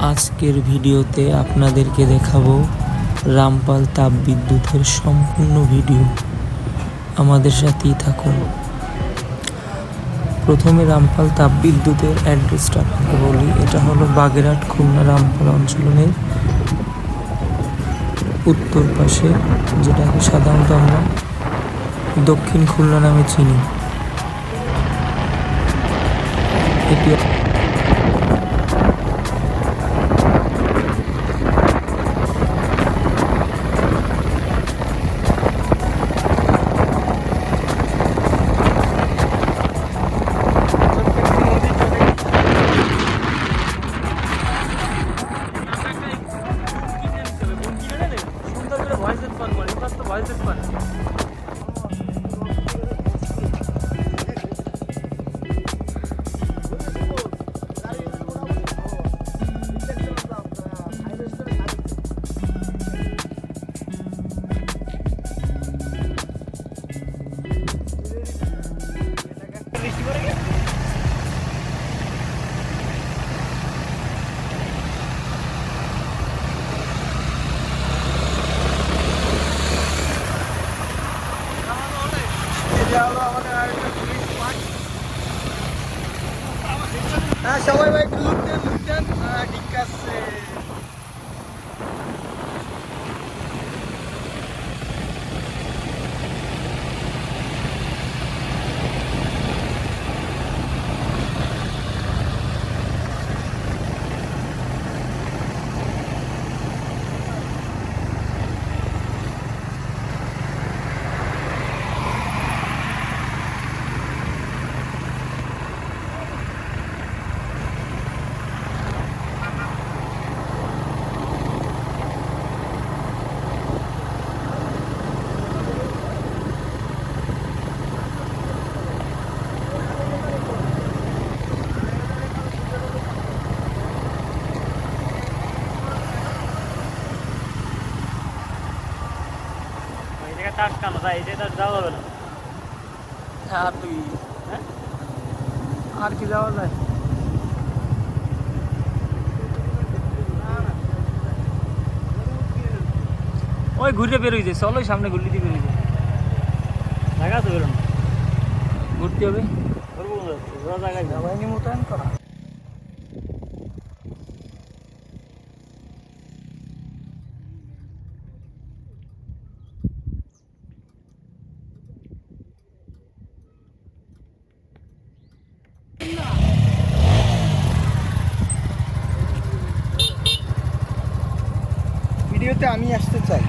আজকের ভিডিওতে আপনাদেরকে দেখাবো রামপাল তাপবিদ্যুতের সম্পূর্ণ ভিডিও। আমাদের সাথেই থাকুন। প্রথমে রামপাল তাপবিদ্যুতের অ্যাড্রেসটা আপনাকে বলি। এটা হলো বাগেরহাট খুলনা রামপাল অঞ্চলের উত্তর পাশে, যেটাকে সাধারণত আমরা দক্ষিণ খুলনা নামে চিনি। এটি Why is it fun. তো ভয়েস সেট পান হ্যাঁ সবাই ভাই একটু লুক দেন লুক দেন। যাওয়া যাবে না আর তুই হ্যাঁ আর কি যাওয়া যায়? ওই ঘুরে বের হয়েছে চলো সামনে ঘুরলি দিয়ে বেরিয়ে জায়গা তো বেরোন। ঘুরতে হবে। জায়গায়? বাহিনী করা। ভিডিওতে আমি আসতে চাই।